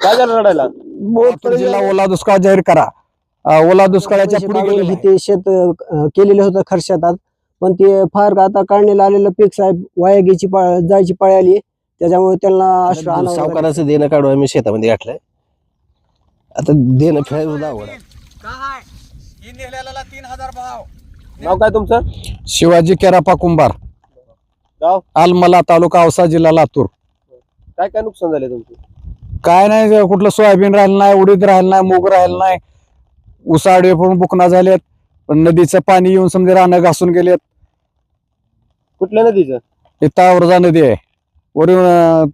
काय झालं रडायला? लातूर जिल्हा ओला दुष्काळ जाहीर करा. अं, ओला दुष्काळाच्या पुढे गेलेलं आहे. ते शेत अं, केलेलं होतं खर्चातात पण ते फार आता काढणीला आलेलं पीक साहेब वाया घ्यायची पा- जायची पाळी आली त्याच्यामुळे त्यांना अश्रू आणावं लागलं. सावकाराचं देणं काढून आम्ही शेतामध्ये गाठलंय आता देणं सुद्धा अवघड. आहे. नाव काय तुमचं? शिवाजी केरापा कुंभार. गाव? आलमला तालुका औसा जिल्हा लातूर. काय काय नुकसान झाले तुमचे? काय नाही कुठलं सोयाबीन राहिलं नाही उडीद राहिलं नाही मूग राहिलं नाही. उसाडे पण बुकना झालेत पण नदीचं पाणी येऊन समजा रानं घासून गेलेत. कुठल्या नदीचं? हे तावरजा नदी आहे. वरून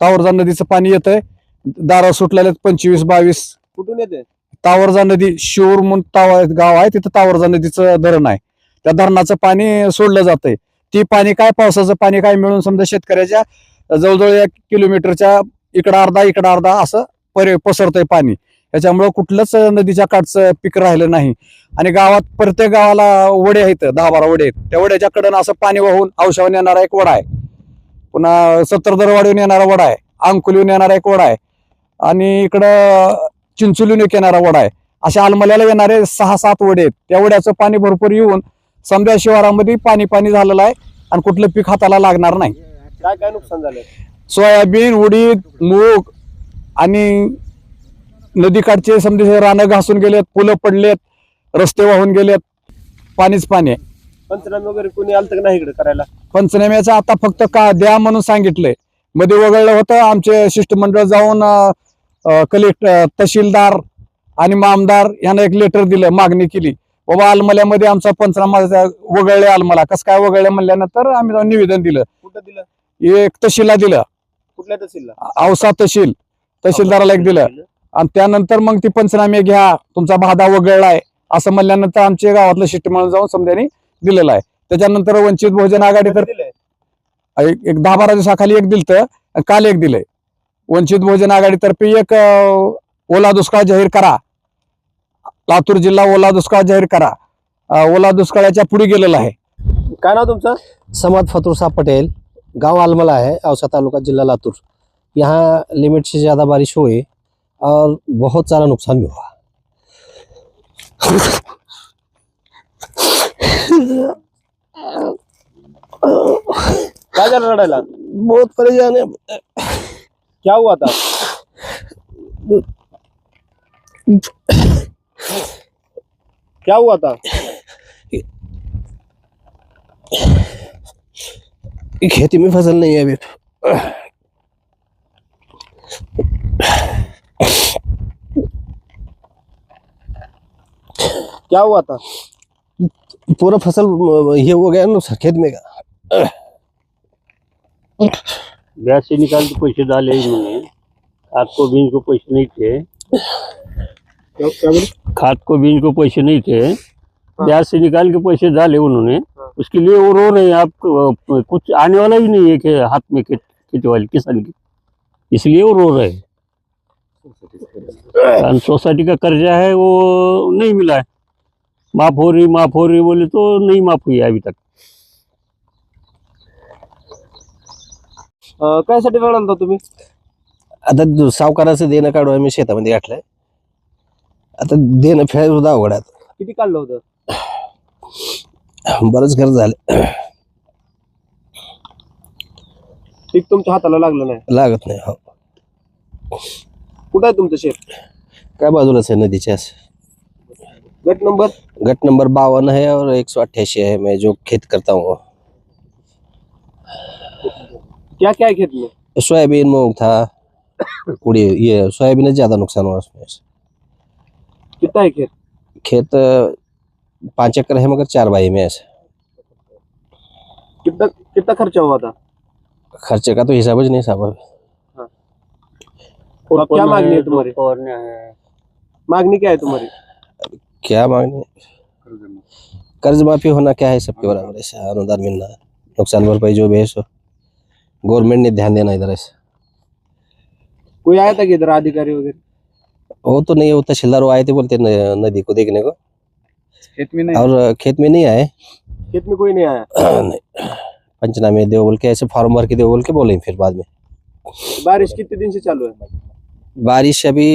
तावरजा नदीचं पाणी येतंय. दारा सुटलेले पंचवीस बावीस. कुठून येते तावरजा नदी शिवर म्हणून ताव गाव आहे तिथं तावरजा नदीचं धरण आहे. त्या धरणाचं पाणी सोडलं जातंय. ती पाणी काय पावसाचं पाणी काय मिळून समजा शेतकऱ्याच्या जवळजवळ एक किलोमीटरच्या इकडं अर्धा इकडं अर्धा असं परे पसरतंय पाणी. त्याच्यामुळं कुठलंच नदीच्या काठचं पीक राहिलं नाही. आणि गावात प्रत्येक गावाला वडे आहेत दहा बारा वडे आहेत. त्या वड्याच्या कडनं असं पाणी वाहून औषधावर येणारा एक वडा आहे. पुन्हा सत्तरदरवाडीहून येणारा वडा आहे. अंकुलीहून येणारा एक वडा आहे. आणि इकडं चिंचोलीहून एक येणारा वडा आहे. अशा आलमल्याला येणारे सहा सात वडे आहेत. त्या वड्याचं पाणी भरपूर येऊन समजा शिवारामध्ये पाणी पाणी झालेलं आहे आणि कुठलं पीक हाताला लागणार नाही. काय काय नुकसान झालं? सोयाबीन उडीद मूग आणि नदीकाठचे समजा रानं घासून गेलेत पुलं पडलेत रस्ते वाहून गेलेत. पाणीच पाणी आहे. पंचनामे वगैरे कोणी आलं तर नाही इकडे करायला? पंचनाम्याचं आता फक्त का द्या म्हणून सांगितलंय. मध्ये वगळलं होतं आमचे शिष्टमंडळ जाऊन कलेक्टर तहसीलदार आणि मामदार यांना एक लेटर दिलं मागणी केली. बाबा आलमल्यामध्ये आमचा पंचनामा वगळले आलमला. कसं काय वगळले म्हणल्यानंतर आम्ही जाऊन निवेदन दिलं. कुठं दिलं? एक तहसीलला दिलं. कुठल्या तहसीलला? औसा तहसील. तहसीलदाराला एक दिलं. आणि त्यानंतर मग ती पंचनामे घ्या तुमचा भादा वगळलाय असं म्हणल्यानंतर आमच्या गावातलं शिष्टमंडळ जाऊन समजाने दिलेलं आहे. त्याच्यानंतर वंचित बहुजन आघाडी तर एक दहा बारा दिवसाखाली एक दिलत काल एक दिलंय. वंचित बहुजन आघाडीतर्फे एक ओला दुष्काळ जाहीर करा. लातूर जिल्हा ओला दुष्काळ जाहीर करा. ओला दुष्काळाच्या पुढे गेलेला आहे. काय नाव तुमचं? समाद फतुर साहब पटेल गांव आलमला है औसा तालुका जिला लातूर. यहाँ लिमिट से ज़्यादा बारिश हुई और बहुत सारा नुकसान भी हुआ. काय झालं रडायला? बहुत परेशान है. क्या हुआ था? क्या हुआ था? खेती में फ़सल नहीं है अभी। क्या हुआ था? पूरा फ़सल ये हो गया ना खेत में का ब्याज से निकाल के पैसे डाले इन्होंने खाद को बीज को पैसे नहीं थे। क्या क्या बोले? खाद को बीज को पैसे नहीं थे। ब्याज से निकाल के पैसे डाले उन्होंने। उसके लिए वो रो रहे हैं। आप कुछ आने वाला ही नहीं है कि हाथ में खेती वाले किसान की। इसलिए वो रो रहे हैं। सोसाइटी का कर्जा है वो नहीं मिला है। माफ़ हो रही माफ़ हो रही बोले तो नहीं माफ़ हुई है अभी तक। अं, कायसाठी रडाल होता तुम्ही? आता दु- सावकाराचं देणं काढून आम्ही शेतामध्ये गाठलंय. आता देणं फेडायला सुद्धा अवघड आहे आता. किती काढलं होतं? बरंच खर्च झालं. पीक तुमच्या हाताला लागलं नाही? लागत नाही हो. कुठं आहे तुमचं शेत? काय बाजूलाच आहे नदीच्या गट नंबर? गट नंबर बावन है और एक सौ अट्ठासी है मैं जो खेत करता हूँ. क्या क्या है खेत में? सोयाबीन मूंग था. उड़ी ये सोयाबीन ज़्यादा नुकसान हुआ उसमें कितना है खेत? खेत पाँच एकड़ है मगर चार बाई में कितना कितना खर्चा हुआ था? खर्चे का तो हिसाब ही नहीं साहब और अब क्या मांगनी है तुम्हारी? है। क्या है तुम्हारी? क्या मांगने? कर्ज माफ़ी होना क्या है सबके बराबर ऐसा अनुदान मिलना नुकसान भरपाई जो भी है सो। गवर्नमेंट ने ध्यान देना इधर ऐसा। कोई आया था कि इधर अधिकारी वगैरह? वो तो नहीं है, वो तहसीलदार वो आए थे बोलते नदी को देखने को। खेत में नहीं? और खेत में नहीं आए। खेत में कोई नहीं आया? नहीं। पंचनामे दो बोल के ऐसे फॉर्म भर के दो बोल के बोलेंगे फिर बाद में। बारिश कितने दिन से चालू है? बारिश अभी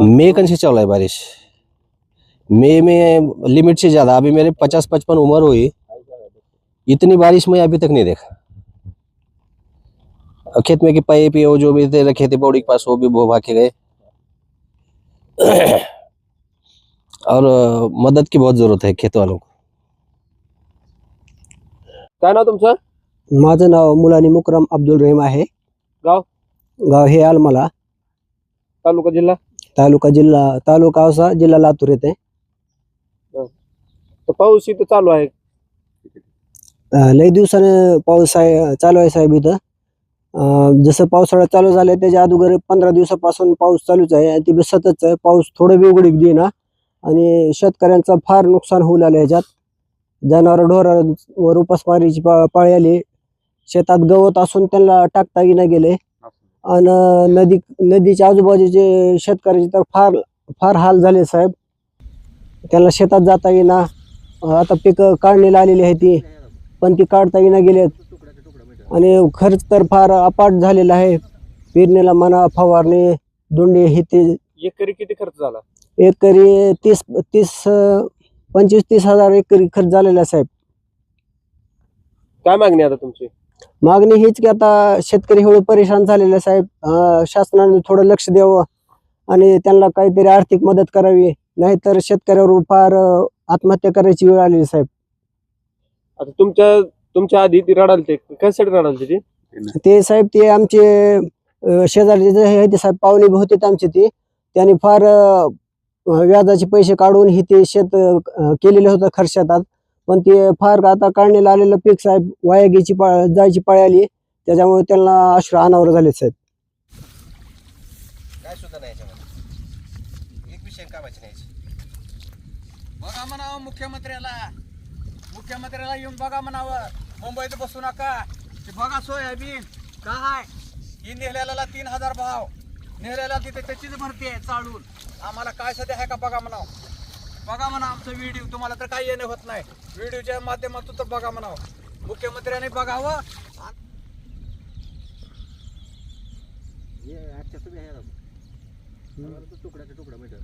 मई कन से चल रहा है बारिश। मई में लिमिट से ज़्यादा अभी मेरे पचास पचपन उम्र हुई। इतनी बारिश मैं अभी तक नहीं देखा। खेत में की पाइप ये वो जो भी थे रखे थे बॉडी के पास वो भी बो भाग के गए। और मदद की बहुत जरूरत है खेत वालों को। काय नाव तुमचं? माझं नाव मुलानी मुकरम अब्दुल रहीम आहे। गाव? गाव हे आलमला। तालुका जिल्हा? तालुका जिल्हा तालुका औसा जिल्हा लातूर येते। तर पाऊस इथं चालू आहे. अं, लई दिवसाने पाऊस आहे चालू आहे साहेब इथं। जसं पावसाळा चालू झालाय त्याच्या अगोदर पंधरा दिवसापासून पाऊस चालूच आहे आणि ती बी सततच आहे. पाऊस थोडं बी उघडीक देईना आणि शेतकऱ्यांचं फार नुकसान होऊ लागलं ह्याच्यात. जनावर ढोरांवर उपासमारीची पा पाळी आली. शेतात गवत असून त्यांना टाकता येईना गेले आणि नदी नदीच्या आजूबाजूचे शेतकऱ्याचे तर फार फार हाल झाले साहेब. त्यांना शेतात जाता येईना. आता पिकं काढणीला आलेली आहे ती. पण ती काढता येईना गेलेत. आणि खर्च तर फार अपाट झालेला आहे. पेरणीला म्हणा फवारणी दोंडे हे ते एकरी किती खर्च झाला? एकरी तीस तीस पंचवीस तीस हजार एकरी खर्च झालेला आहे साहेब. काय मागणी आता तुमची? मागणी हीच की आता शेतकरी एवढे परेशान झालेले आहे, साहेब. अं, शासनाने थोडं लक्ष द्यावं आणि त्यांना काहीतरी आर्थिक मदत करावी. नाहीतर शेतकऱ्यावर फार अं, आत्महत्या करायची वेळ आलेली साहेब. आता तुमच्या तुमच्या आधी ती रडालते. कशासाठी रडालते ती? ते साहेब ते आमचे अं, शेजारचे जे आहे ते साहेब पाहुणे बी होते आमचे ते. त्यांनी फार अं, व्याजाचे पैसे काढून हे ते शेत अं, केलेलं होतं खर्चातात पण ते फार आता काढणीला आलेलं पीक साहेब वाया घ्यायची पा जायची पाळी आली. त्याच्यामुळे त्यांना अश्रू अनावर झाले साहेब. काय सुद्धा नाही याच्यामध्ये. एक विषय कामाची नाही बघा म्हणावं मुख्यमंत्र्याला. मुख्यमंत्र्याला येऊन बघा म्हणावं. मुंबईत बसू नका. ते बघा सोयाबीन काय? ही नेहल्याला तीन हजार भाव. नेहल्याला तिथे त्याचीच भरती आहे चालून. आम्हाला काय सध्या आहे का बघा म्हणावं. बघा म्हणा आमचं व्हिडिओ तुम्हाला तर काही येणे होत नाही. व्हिडिओच्या माध्यमातून तर बघा म्हणावं. मुख्यमंत्र्याने बघावं. तुकडा तुकडा मीटर